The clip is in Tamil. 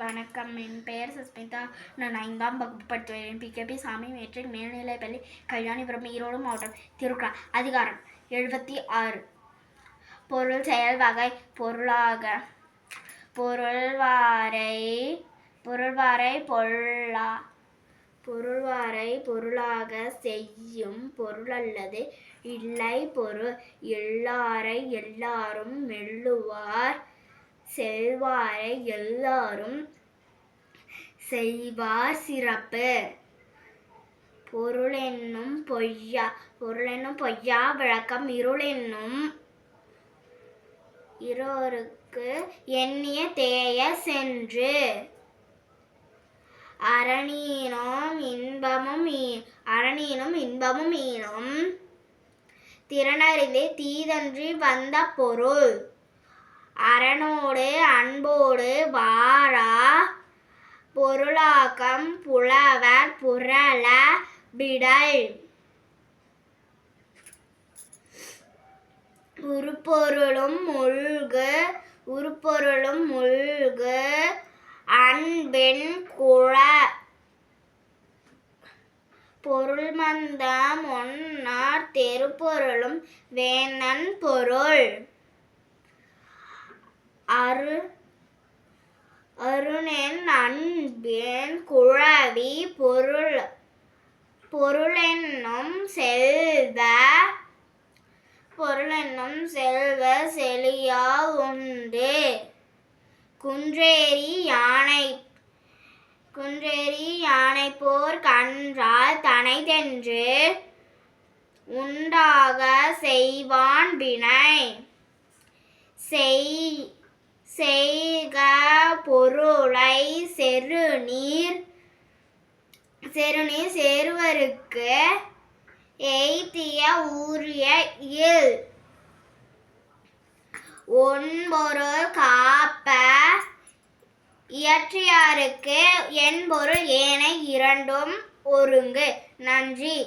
வணக்கம். என் பெயர் சஸ்மிதா. நான் ஐந்தாம் வகுப்பு படித்து வருகிறேன் பிகேபி சாமி மேட்ரிக் மேல்நிலைப்பள்ளி கல்யாணிபுரம் ஈரோடு மாவட்டம் திருக்குறா அதிகாரம் எழுபத்தி ஆறு. பொருள் செயல் வகை பொருளாக பொருள்வாரை பொருள்வாரை பொருளா பொருள்வாரை பொருளாக செய்யும் பொருள் அல்லது இல்லை பொருள் எல்லாரை எல்லாரும் மெல்லுவார். செல்வாரை எல்லாரும் செய்வார் சிறப்பு. பொருள் என்னும் பொய்யா பொருள் என்னும் பொய்யா விளக்கம் இருள் என்னும் இருவருக்கு எண்ணிய தேய சென்று. அரணீனும் இன்பமும் ஈ- அரணீனும் இன்பமும் ஈனும் திறனறிந்தே தீதன்றி வந்த பொருள். அரணோடு அன்போடு வாரா. பொருளாக்கம் புலவர் புரள விடல். உருப்பொருளும் முழுகு உருப்பொருளும் முழுகு அன்பெண் குழ. பொருள் மந்தம் ஒன்னார் தெருப்பொருளும் வேந்தன் பொருள். அரு அருணென் அன்பின் குழவி பொருள் பொருளென்னும் செல்வ பொருளென்னும் செல்வ செழியா உண்டு. குன்றேறி யானை குன்றேறி யானை போர் கன்றால் தனைதென்று உண்டாக செய்வான் வினை. செய் செய்க பொருளை செருநீர் செருநீர் சேருவருக்கு எய்திய ஊரிய இல் ஒன்பொருள் காப்ப இயற்றியாருக்கு என்பொருள் ஏனை இரண்டும் ஒருங்கு. நன்றி.